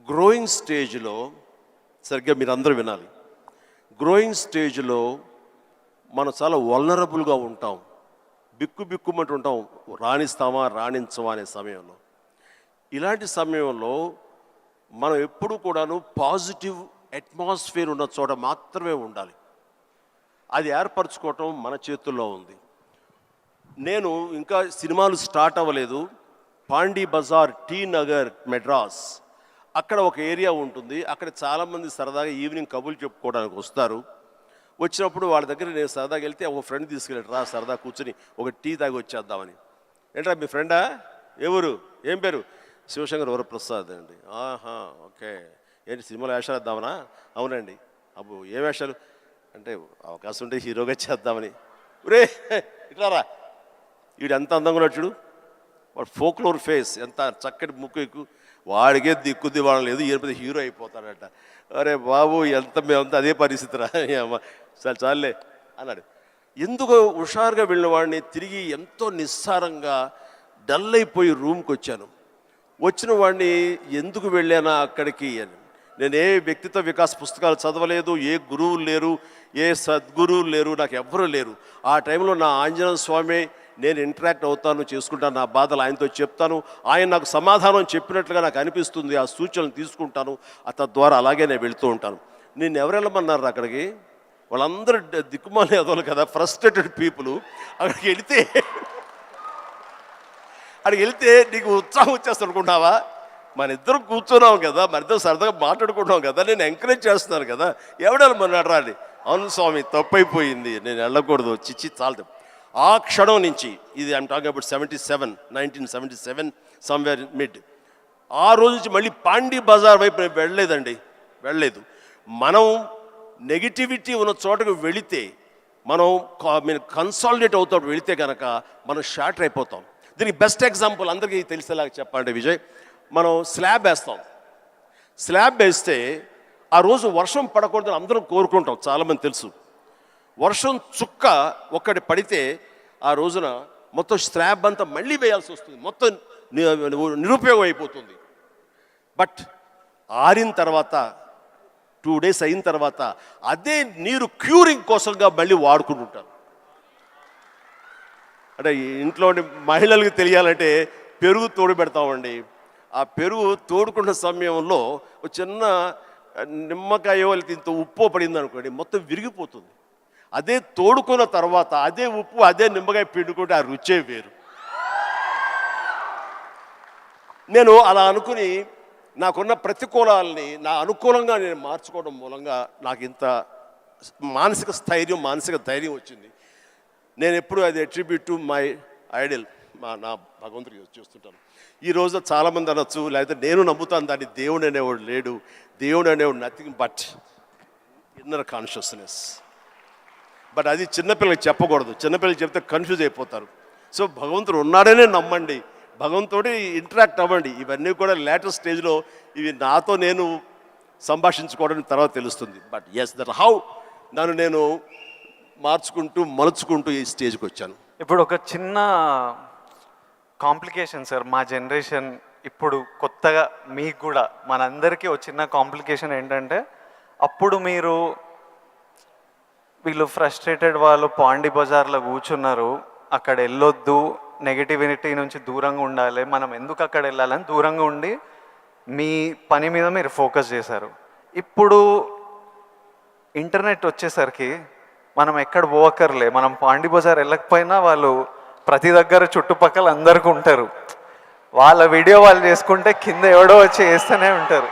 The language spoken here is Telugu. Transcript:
గ్రోయింగ్ స్టేజ్లో సరిగ్గా మీరు అందరూ వినాలి గ్రోయింగ్ స్టేజ్లో మనం చాలా వల్నరబుల్గా ఉంటాం. బిక్కు బిక్కుమంటూ ఉంటాం. రాణిస్తామా రాణించమా అనే సమయంలో. ఇలాంటి సమయంలో మనం ఎప్పుడు కూడాను పాజిటివ్ అట్మాస్ఫియర్ ఉన్న చోట మాత్రమే ఉండాలి. అది ఏర్పరచుకోవటం మన చేతుల్లో ఉంది. నేను ఇంకా సినిమాలు స్టార్ట్ అవ్వలేదు. పాండీ బజార్ టీ నగర్ మెడ్రాస్ అక్కడ ఒక ఏరియా ఉంటుంది. అక్కడ చాలామంది సరదాగా ఈవినింగ్ కబుర్లు చెప్పుకోవడానికి వస్తారు. వచ్చినప్పుడు వాళ్ళ దగ్గర నేను సరదాగా వెళ్తే ఒక ఫ్రెండ్ తీసుకెళ్ళాడు. రా సరదా కూర్చొని ఒక టీ తాగి వచ్చేద్దామని. ఏంట్రా మీ ఫ్రెండా? ఎవరు ఏం పేరు? శివశంకర్ వరప్రసాద్ అండి. ఆహా ఓకే. ఏంటి సినిమాలో వేషాలు వేద్దామనా? అవునండి. అబ్బో ఏ వేషాలు? అంటే అవకాశం ఉంటే హీరోగా చేద్దామని. రే. ఇట్లారా వీడు ఎంత అందంగా ఉన్నాడు చూడు. వాడు ఫోక్లోర్ ఫేస్. ఎంత చక్కటి ముక్కు ఎక్కువ వాడికే దిక్కుద్ది దివాణం లేదు ఈయన హీరో అయిపోతాడట. అరే బాబు ఎంత మేమంతా అదే పరిస్థితి రా. చాలు చాలే అన్నాడు. ఎందుకు హుషారుగా వెళ్ళిన వాడిని తిరిగి ఎంతో నిస్సారంగా డల్ అయిపోయి రూమ్కి వచ్చాను. వచ్చిన వాడిని ఎందుకు వెళ్ళానా అక్కడికి అని. నేను ఏ వ్యక్తిత్వ వికాస్ పుస్తకాలు చదవలేదు ఏ గురువులు లేరు ఏ సద్గురువులు లేరు నాకు ఎవ్వరూ లేరు. ఆ టైంలో నా ఆంజనేయ స్వామి నేను ఇంటరాక్ట్ అవుతాను చేసుకుంటాను నా బాధలు ఆయనతో చెప్తాను ఆయన నాకు సమాధానం చెప్పినట్లుగా నాకు అనిపిస్తుంది ఆ సూచనలు తీసుకుంటాను ఆ తద్వారా అలాగే నేను వెళుతూ ఉంటాను. నేను ఎవరు వెళ్ళమన్నారు అక్కడికి? వాళ్ళందరూ డ- దిక్కుమాలి కదా ఫ్రస్ట్రేటెడ్ పీపుల్ అక్కడికి వెళితే అక్కడికి వెళితే నీకు ఉత్సాహం వచ్చేస్తాను అనుకుంటావా? మన ఇద్దరు కూర్చున్నాం కదా మన ఇద్దరు సరదాగా మాట్లాడుకుంటున్నాం కదా నేను ఎంకరేజ్ చేస్తున్నాను కదా ఎవడెళ్ళమన్నాడు రా అని. అవును స్వామి తప్పైపోయింది నేను వెళ్ళకూడదు. చిచ్చి చాలదు. ఆ క్షణం నుంచి ఇది I'm talking about seventy seven nineteen seventy seven somewhere mid ఆ రోజు నుంచి మళ్ళీ పాండీ బజార్ వైపు వెళ్ళలేదండి వెళ్ళలేదు. మనం నెగిటివిటీ ఉన్న చోటకు వెళితే మనం కన్సాలిడేట్ అవుతాం వెళితే కనుక మనం షార్టర్ అయిపోతాం. దీనికి బెస్ట్ ఎగ్జాంపుల్ అందరికీ తెలిసేలాగా చెప్పండి విజయ్ మనం స్లాబ్ వేస్తాం. స్లాబ్ వేస్తే ఆ రోజు వర్షం పడకూడదని అందరం కోరుకుంటాం చాలామంది తెలుసు. వర్షం చుక్క ఒక్కటి పడితే ఆ రోజున మొత్తం స్లాబ్ అంతా మళ్ళీ వేయాల్సి వస్తుంది. మొత్తం నిరుపయోగం అయిపోతుంది. బట్ ఆరిన తర్వాత టూ డేస్ అయిన తర్వాత అదే నీరు క్యూరింగ్ కోసంగా మళ్ళీ వాడుకుంటుంటారు. అంటే ఇంట్లో మహిళలకు తెలియాలంటే పెరుగు తోడు పెడతామండి. ఆ పెరుగు తోడుకున్న సమయంలో ఒక చిన్న నిమ్మకాయ వాళ్ళకి ఇంత ఉప్పు పడింది అనుకోండి మొత్తం విరిగిపోతుంది. అదే తోడుకున్న తర్వాత అదే ఉప్పు అదే నిమ్మకాయ పిండుకుంటే ఆ రుచే వేరు. నేను అలా అనుకుని నాకున్న ప్రతికూలాలని నా అనుకూలంగా నేను మార్చుకోవడం మూలంగా నాకు ఇంత మానసిక స్థైర్యం మానసిక ధైర్యం వచ్చింది. నేను ఎప్పుడు అది అట్రిబ్యూట్ టు మై ఐడల్ మా నా భగవంతుడికి చూస్తుంటాను. ఈ రోజు చాలామంది అనొచ్చు లేకపోతే నేను నమ్ముతాను దాన్ని దేవుడు అనేవాడు లేడు. దేవుడు అనేవాడు nothing but inner consciousness but అది చిన్నపిల్లలకి చెప్పకూడదు. చిన్నపిల్లలకి చెప్తే కన్ఫ్యూజ్ అయిపోతారు. సో భగవంతుడు ఉన్నాడనే నమ్మండి. భగవంతుడి ఇంటరాక్ట్ అవ్వండి. ఇవన్నీ కూడా లేటర్ స్టేజ్లో ఇవి నాతో నేను సంభాషించుకోవడం తర్వాత తెలుస్తుంది. బట్ ఎస్ దట్ హౌ నన్ను నేను మార్చుకుంటూ మలుచుకుంటూ ఈ స్టేజ్కి వచ్చాను. ఇప్పుడు ఒక చిన్న కాంప్లికేషన్ సార్ మా జనరేషన్ ఇప్పుడు కొత్తగా మీకు కూడా మనందరికీ ఒక చిన్న కాంప్లికేషన్ ఏంటంటే అప్పుడు మీరు వీళ్ళు ఫ్రస్ట్రేటెడ్ వాళ్ళు పాండి బజార్లో కూర్చున్నారు. అక్కడ వెళ్ళొద్దు నెగిటివిటీ నుంచి దూరంగా ఉండాలి మనం ఎందుకు అక్కడ వెళ్ళాలని దూరంగా ఉండి మీ పని మీద మీరు ఫోకస్ చేశారు. ఇప్పుడు ఇంటర్నెట్ వచ్చేసరికి మనం ఎక్కడ పోవక్కర్లే మనం పాండి బజార్ వెళ్ళకపోయినా వాళ్ళు ప్రతి దగ్గర చుట్టుపక్కల అందరికీ ఉంటారు. వాళ్ళ వీడియో వాళ్ళు చేసుకుంటే కింద ఎవడో వచ్చి వేస్తూనే ఉంటారు.